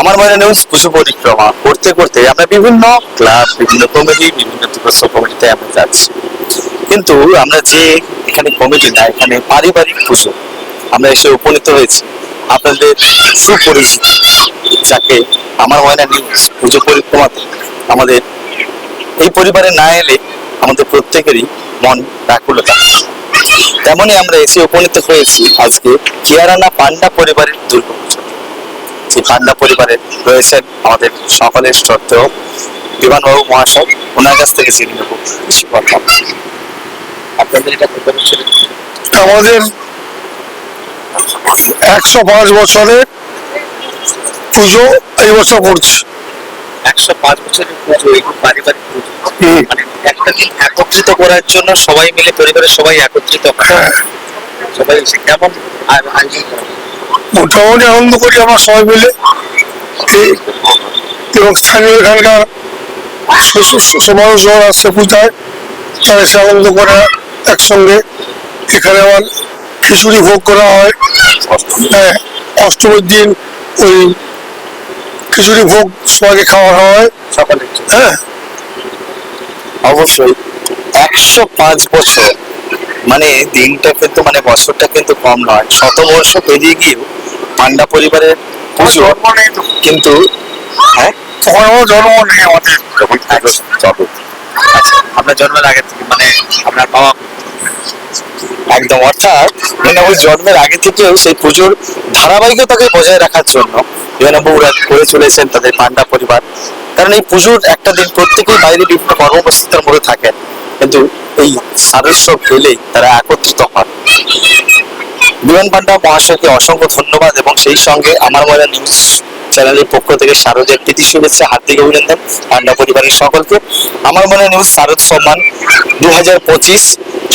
আমার মনে নিউজ পুজো পরিক্রমা করতে করতে আমরা বিভিন্ন ক্লাব বিভিন্ন কমিটি বিভিন্ন দিবস কমিটিতে আমরা যাচ্ছি। কিন্তু আমরা যে এখানে কমিটি না, এখানে পারিবারিক পুজো আমরা এসে উপনীত হয়েছি। আপনাদের সুপরিচিত যাকে আমার ময়না নিউজ পুজো পরিক্রমাতে আমাদের এই পরিবারে না এলে আমাদের প্রত্যেকেরই মন ব্যাকুলতা। তেমনই আমরা এসে উপনীত হয়েছি আজকে কিয়ারানা পান্ডা পরিবারের দুর্গাপুজো যে পান্ডা পরিবারে রয়েছেন আমাদের সকলের শ্রদ্ধেয় বিমানবাবু মহাশয়। ওনার কাছ থেকে জেনে নেব কিছু কথা। আপনাদের এটা আমাদের একশো পাঁচ বছরের পুজো এই বছর করছি। একশো পাঁচ বছরের পুজো এই পারিবারিক পুজো। মানে একটা দিন একত্রিত করার জন্য সবাই মিলে পরিবারের সবাই একত্রিত সবাই কেমন আয়- আয়োজন মোটামুটি আনন্দ করি আমরা সবাই মিলে। এবং স্থানীয় এখানকার সমালোচনা আসছে পূজায় তারা এসে আনন্দ করে একসঙ্গে। এখানে আবার খিচুড়ি ভোগ করা হয়। হ্যাঁ অষ্টমীর দিন ওই খিচুড়ি ভোগ সবাইকে খাওয়া হয়। হ্যাঁ। অবশ্যই। একশো পাঁচ বছর মানে দিনটা কিন্তু মানে বছরটা কিন্তু কম নয়। শত বর্ষ পেরিয়ে গিয়েও পান্ডা পরিবারের কিন্তু হ্যাঁ? জন্ম নেই আমাদের। তবে আচ্ছা আপনার জন্মের আগে থেকে মানে আপনার বাবা একদম অর্থাৎ বিনাবুর জন্মের আগে থেকেও সেই পুজোর ধারাবাহিকতাকে বজায় রাখার জন্য বিনাবুরা করে চলেছেন তাদের পান্ডা পরিবার কারণ এই পুজোর একটা দিন প্রত্যেকেই বাইরে বিভিন্ন কর্মব্যস্ততার মধ্যে থাকেন কিন্তু এই সারস্য পেলেই তারা একত্রিত হন। বিমান পান্ডা মহাশয়কে অসংখ্য ধন্যবাদ এবং সেই সঙ্গে আমার মনে নিউজ চ্যানেলের পক্ষ থেকে শারদের প্রীতি শুভেচ্ছা, হার্দিক অভিনন্দন পান্ডা পরিবারের সকলকে। আমার মনে নিউজ, শারদ সম্মান দু হাজার পঁচিশ,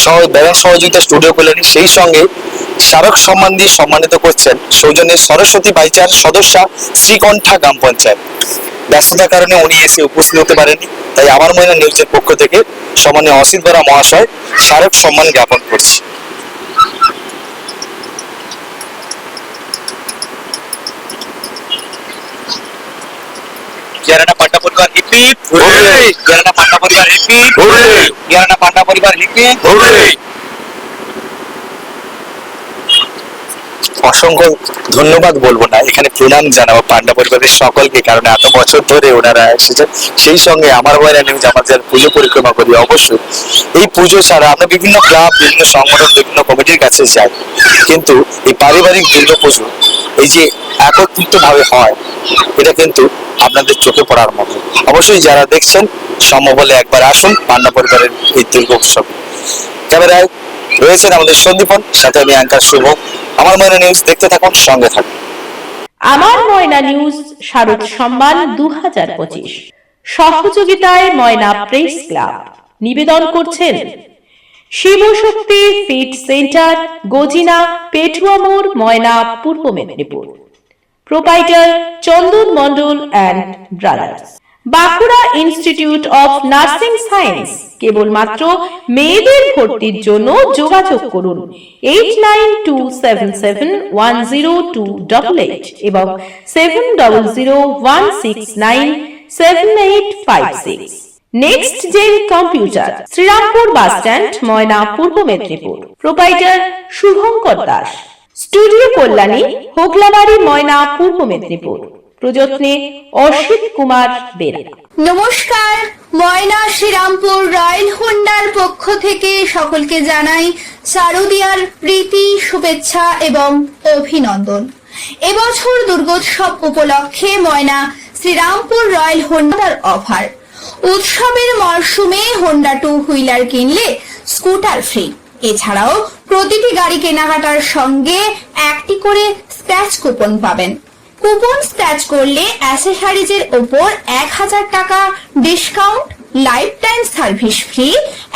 সহ ব্যালেন্স সহযোগিতা স্টুডিও কল্যাণী। সেই সঙ্গে স্মারক সম্মান দিয়ে সম্মানিত করছেন সৌজন্যে সরস্বতী বাইচার সদস্যা শ্রীকণ্ঠা গ্রাম পঞ্চায়েত। ব্যস্ততার কারণে উনি এসে উপস্থিত হতে পারেননি, তাই আমার ময়না নিউজের পক্ষ থেকে সম্মানীয় অসিত বরা মহাশয় স্মারক সম্মান জ্ঞাপন করছি। কিয়ারানা পান্ডা পরিবার হিপি! কিয়ারানা পান্ডা পরিবার হিপি! কিয়ারানা পান্ডা পরিবার হিপি অসংখ্য ধন্যবাদ বলব না এখানে প্রণাম জানাব পান্ডা পরিবারের সকলকে কারণ এত বছর ধরে ওনারা এসেছেন। সেই সঙ্গে আমার বয়রা নিউজ আমার যারা পুজো পরিক্রমা করি অবশ্যই এই পুজো ছাড়া আমরা বিভিন্ন ক্লাব বিভিন্ন সংগঠন বিভিন্ন কমিটির কাছে যাই। কিন্তু এই পারিবারিক দুর্গা পুজো এই যে একত্রিত ভাবে হয় এটা কিন্তু আপনাদের চোখে পড়ার মতো। অবশ্যই যারা দেখছেন, সম্ভব হলে একবার আসুন পান্ডা পরিবারের এই দুর্গা উৎসব। ক্যামেরায় রয়েছেন আমাদের সন্দীপন, সাথে আমি অ্যাঙ্কার শুভ। আমার মনে নিউজ, দেখতে থাকুন, সঙ্গে থাকুন। আমার ময়না নিউজ, শারদ সম্মান দু হাজার পঁচিশ। সহযোগিতায় ময়না প্রেস ক্লাব। নিবেদন করছেন Shivshakti fit centre, Gajina, Petuamore, Moyna, Purba Medinipur. Proprietor Chandan Mondal and brothers Bankura institute of nursing science কেবলমাত্র মেয়েদের ভর্তির জন্য যোগাযোগ করুন। Eight nine two seven seven one zero two double eight এবং seven double zero one six nine seven eight five six next gen computer Shrirampur bus stand Moyna, Purba Medinipur. Proprietor Shubhankar Das. Studio Kalyani, Hoglabari, Moyna, Purba Medinipur. প্রযত্নে Asit Kumar Bera নমস্কার, ময়না Serampore royal হোন্ডার পক্ষ থেকে সকলকে জানাই শারদিয়ার প্রীতি, শুভেচ্ছা এবং অভিনন্দন। এবছর দুর্গোৎসব উপলক্ষে ময়না শ্রীরামপুর রয়্যাল হোন্ডার অফার উৎসবের মরশুমে হোন্ডা টু হুইলার কিনলে স্কুটার ফ্রি। এছাড়াও প্রতিটি গাড়ি কেনাকাটার সঙ্গে একটি করে স্ক্র্যাচ কুপন পাবেন। কুপন স্ক্র্যাচ করলে অ্যাসেসারিজের ওপর এক হাজার টাকা discount life time service free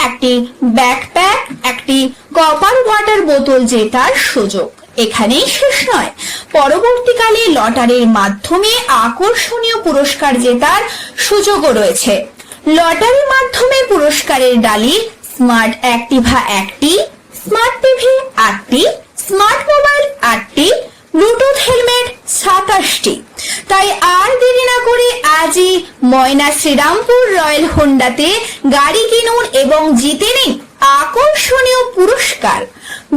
একটি ব্যাকপ্যাক একটি কপার ওয়াটার বোতল জেতার সুযোগ। এখানেই শেষ নয়। পরবর্তীকালে লটারির মাধ্যমে আকর্ষণীয় পুরস্কার জেতার সুযোগও রয়েছে। লটারির মাধ্যমে পুরস্কারের ডালি স্মার্ট অ্যাক্টিভা একটি, স্মার্ট টিভি আটটি, স্মার্ট মোবাইল আটটি, ব্লুটুথ হেলমেট সাতাশটি। তাই আর আজই ময়না শ্রীরামপুর রয়্যাল হোন্ডাতে গাড়ি কিনুন এবং জিতে নিন আকর্ষণীয় পুরস্কার।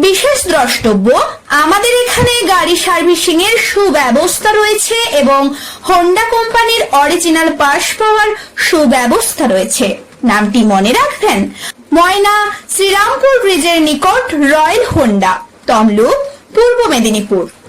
বিশেষ দ্রষ্টব্য, আমাদের এখানে গাড়ি সার্ভিসিং এর সুব্যবস্থা রয়েছে এবং হোন্ডা কোম্পানির অরিজিনাল পার্স পাওয়ার সুব্যবস্থা রয়েছে। নামটি মনে রাখবেন ময়না শ্রীরামপুর ব্রিজের নিকট রয়্যাল হোন্ডা তমলুক পূর্ব মেদিনীপুর।